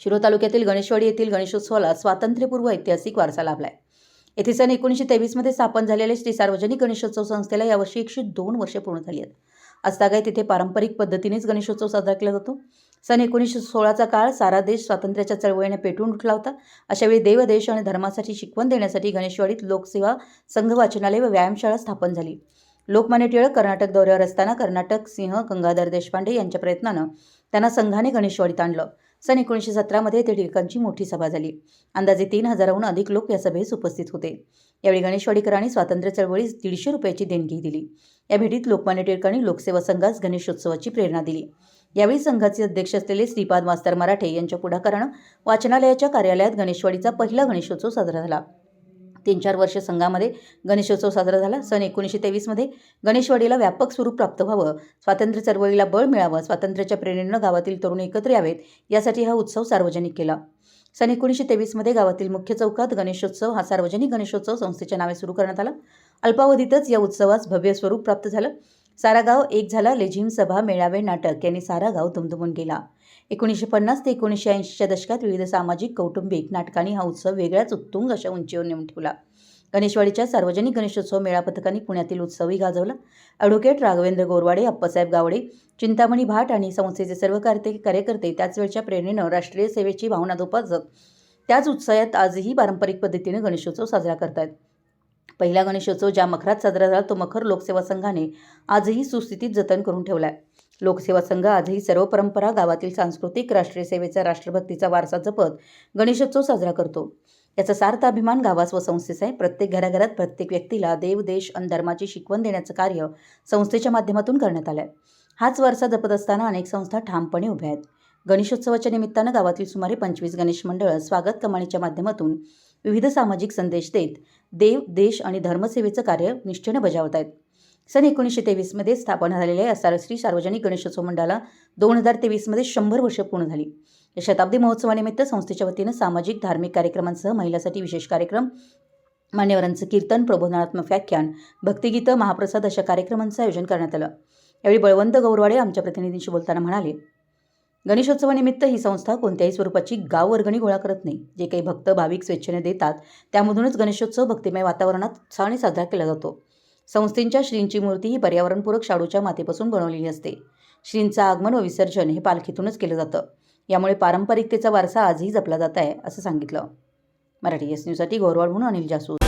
शिरो तालुक्यातील गणेशवाडी येथील गणेशोत्सवाला स्वातंत्र्यपूर्व ऐतिहासिक वारसा लाभलाय. येथे सन एकोणीसशे तेवीसमध्ये स्थापन झालेले श्री सार्वजनिक गणेशोत्सव संस्थेला यावर्षी एकशे दोन वर्षे पूर्ण झाली आहेत. आजतागाय तिथे पारंपरिक पद्धतीनेच गणेशोत्सव साजरा केला जातो. सन एकोणीसशे सोळाचा काळ सारा देश स्वातंत्र्याच्या चळवळीने पेटून उठला होता. अशावेळी देव देश आणि धर्मासाठी शिकवण देण्यासाठी गणेशवाडीत लोकसेवा संघ वाचनालय व व्यायामशाळा स्थापन झाली. लोकमान्य टिळक कर्नाटक दौऱ्यावर असताना कर्नाटक सिंह गंगाधर देशपांडे यांच्या प्रयत्नानं त्यांना संघाने गणेशवाडीत आणलं. सन एकोणीसशे सतरामध्ये येथे टिळकांची मोठी सभा झाली. अंदाजे तीन हजाराहून अधिक लोक या सभेस उपस्थित होते. यावेळी गणेशवाडीकरांनी स्वातंत्र्य चळवळीस दीडशे रुपयाची देणगी दिली. या भेटीत लोकमान्य टिळकांनी लोकसेवा संघास गणेशोत्सवाची प्रेरणा दिली. यावेळी संघाचे अध्यक्ष असलेले श्रीपाद मास्तर मराठे यांच्या पुढाकारानं वाचनालयाच्या कार्यालयात गणेशवाडीचा पहिला गणेशोत्सव साजरा झाला. तीन चार वर्ष संघामध्ये गणेशोत्सव साजरा झाला. सन एकोणीसशे तेवीसमध्ये गणेशवाडीला व्यापक स्वरूप प्राप्त व्हावं. स्वातंत्र्य चळवळीला बळ मिळावं. स्वातंत्र्याच्या प्रेरणेनं गावातील तरुण एकत्र यावेत. यासाठी हा उत्सव सार्वजनिक केला. सन एकोणीसशे तेवीसमध्ये गावातील मुख्य चौकात गणेशोत्सव हा सार्वजनिक गणेशोत्सव संस्थेच्या नावे सुरू करण्यात आला. अल्पावधीतच या उत्सवास भव्य स्वरूप प्राप्त झालं. सारा गाव एक झाला लेझिम सभा मेळावे नाटक. यांनी सारा गाव दुमदुमून गेला. एकोणीसशे पन्नास ते एकोणीसशे ऐंशीच्या दशकात विविध सामाजिक कौटुंबिक नाटकांनी हा उत्सव वेगळ्याच उत्तुंग अशा उंचीवर नेऊन ठेवला. गणेशवाडीच्या सार्वजनिक गणेशोत्सव मेळा पथकांनी पुण्यातील उत्सवही गाजवला. ॲडव्होकेट राघवेंद्र गोरवाडे अप्पासाहेब गावडे चिंतामणी भाट आणि संस्थेचे सर्व कार्य कार्यकर्ते त्याच वेळच्या प्रेरणेनं राष्ट्रीय सेवेची भावना जोपासत त्याच उत्साहात आजही पारंपरिक पद्धतीने गणेशोत्सव साजरा करतायत. पहिला गणेशोत्सव ज्या मखरात साजरा झाला तो मखर लोकसेवा संघाने आजही सुस्थितीत जतन करून ठेवला आहे लोकसेवा संघ आजही सर्व परंपरा गावातील सांस्कृतिक राष्ट्रीय सेवेचा राष्ट्रभक्तीचा वारसा जपत गणेशोत्सव साजरा करतो. याचा सार्थ अभिमान गावास व संस्थेचा आहे. प्रत्येक घराघरात प्रत्येक व्यक्तीला देव देश आणि धर्माची शिकवण देण्याचं कार्य संस्थेच्या माध्यमातून करण्यात आलं आहे हाच वारसा जपत असताना अनेक संस्था ठामपणे उभ्या आहेत. गणेशोत्सवाच्या निमित्तानं गावातील सुमारे पंचवीस गणेश मंडळं स्वागत कमानीच्या माध्यमातून विविध सामाजिक संदेश देत देव देश आणि धर्मसेवेचं कार्य निष्ठेनं बजावत आहेत सन एकोणीसशे तेवीसमध्ये स्थापन झालेल्या या सारश्री सार्वजनिक गणेशोत्सव मंडळाला दोन हजार तेवीसमध्ये शंभर वर्ष पूर्ण झाली. या शताब्दी महोत्सवानिमित्त संस्थेच्या वतीनं सामाजिक धार्मिक कार्यक्रमांसह महिलांसाठी विशेष कार्यक्रम मान्यवरांचं कीर्तन प्रबोधनात्मक व्याख्यान भक्तिगीतं महाप्रसाद अशा कार्यक्रमांचं आयोजन करण्यात आलं. यावेळी बळवंत गौरवाडे आमच्या प्रतिनिधींशी बोलताना म्हणाले गणेशोत्सवानिमित्त ही संस्था कोणत्याही स्वरूपाची गाव वर्गणी गोळा करत नाही. जे काही भक्त भाविक स्वेच्छेने देतात त्यामधूनच गणेशोत्सव भक्तिमय वातावरणात उत्साहाने साजरा केला जातो. संस्थेच्या श्रींची मूर्ती ही पर्यावरणपूरक शाडूच्या मातेपासून बनवलेली असते. श्रींचं आगमन व विसर्जन हे पालखीतूनच केलं जातं. यामुळे पारंपरिकतेचा वारसा आजही जपला जात आहे असं सांगितलं. मराठी एस न्यूजसाठी गौरवाड म्हणून अनिल जासूद.